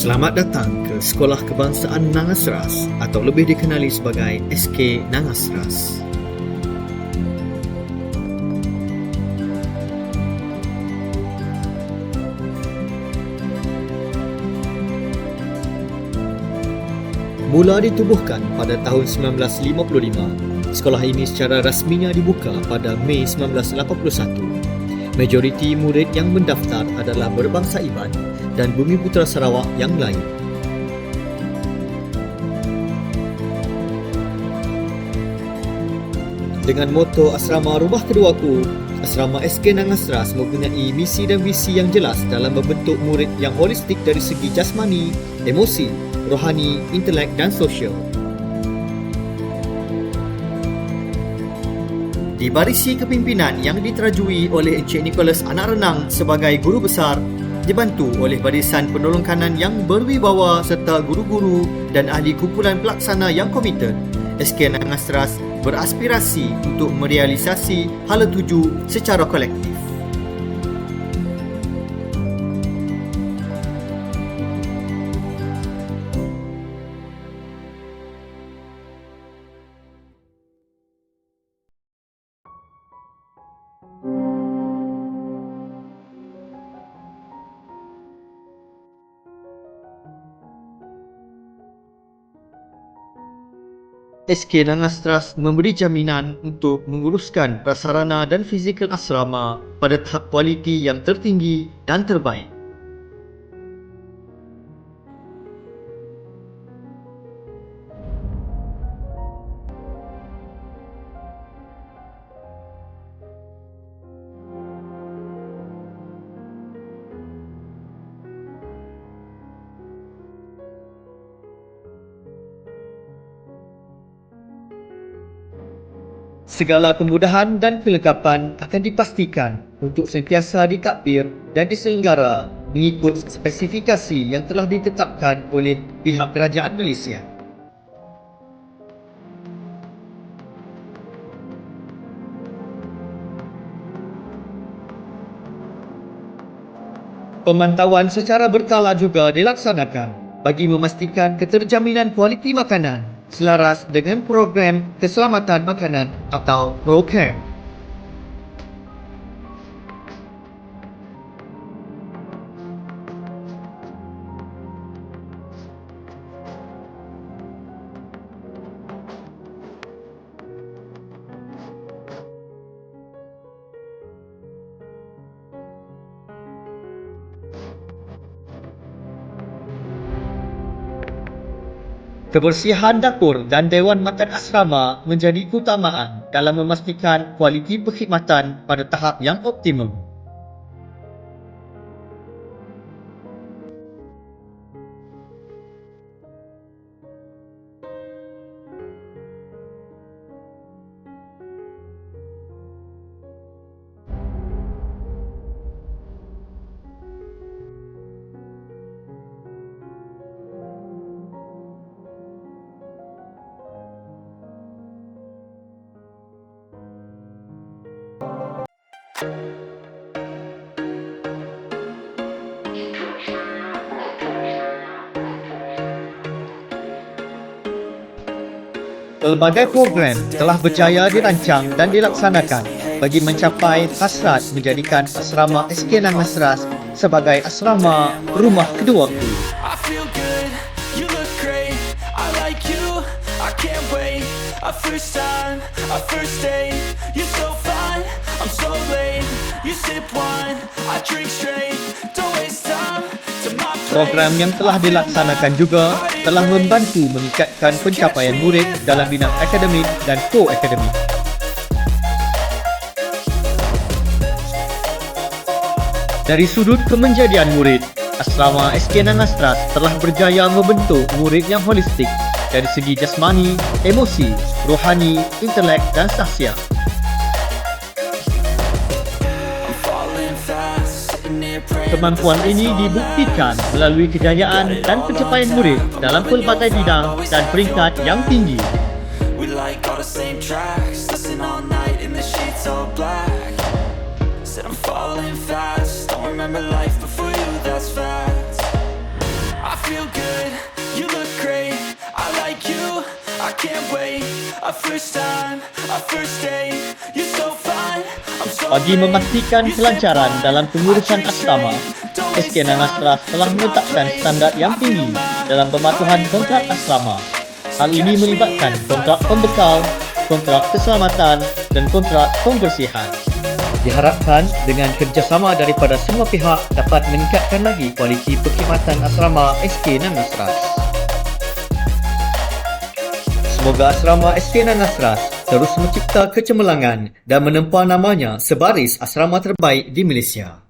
Selamat datang ke Sekolah Kebangsaan Nangasras atau lebih dikenali sebagai SK Nangasras. Mula ditubuhkan pada tahun 1955, sekolah ini secara rasminya dibuka pada Mei 1981. Majoriti murid yang mendaftar adalah berbangsa Iban dan Bumi Putera Sarawak yang lain. Dengan moto Asrama Rumah Keduaku, Asrama SK Nangasras mempunyai misi dan visi yang jelas dalam membentuk murid yang holistik dari segi jasmani, emosi, rohani, intelek dan sosial. Di barisi kepimpinan yang diterajui oleh Encik Nicholas Anak Renang sebagai guru besar, dibantu oleh barisan penolong kanan yang berwibawa serta guru-guru dan ahli kumpulan pelaksana yang komited, SK Nangastras beraspirasi untuk merealisasi hala tuju secara kolektif. SK Nangastras memberi jaminan untuk menguruskan prasarana dan fizikal asrama pada tahap kualiti yang tertinggi dan terbaik. Segala kemudahan dan kelengkapan akan dipastikan untuk sentiasa ditakbir dan diselenggara mengikut spesifikasi yang telah ditetapkan oleh pihak kerajaan Malaysia. Pemantauan secara berkala juga dilaksanakan bagi memastikan keterjaminan kualiti makanan selaras dengan program keselamatan makanan atau ProCare. Kebersihan dapur dan Dewan Makan Asrama menjadi keutamaan dalam memastikan kualiti perkhidmatan pada tahap yang optimum. Pelbagai program telah berjaya dirancang dan dilaksanakan bagi mencapai hasrat menjadikan asrama SK Nangasras sebagai asrama rumah kedua. A first time, first you're so Program yang telah dilaksanakan juga telah membantu mengikatkan pencapaian murid dalam bidang akademik dan co-akademik. Dari sudut kemenjadian murid, Asrama SK Nangastras telah berjaya membentuk murid yang holistik dari segi jasmani, emosi, rohani, intelek dan sahsiah. Kemampuan ini dibuktikan melalui kejayaan dan pencapaian murid dalam pelbagai bidang dan peringkat yang tinggi. you, I can't wait. Our first time, our first date. You're so fine, I'm so Bagi memastikan kelancaran dalam pengurusan asrama, SK Nanas Trust telah menetapkan standard yang tinggi dalam pematuhan kontrak asrama. Hal ini melibatkan kontrak pembekal, kontrak keselamatan dan kontrak pembersihan. Diharapkan dengan kerjasama daripada semua pihak dapat meningkatkan lagi kualiti perkhidmatan asrama SK Nanas Trust. Semoga asrama SK Nanas Trust terus mencipta kecemerlangan dan menempa namanya sebaris asrama terbaik di Malaysia.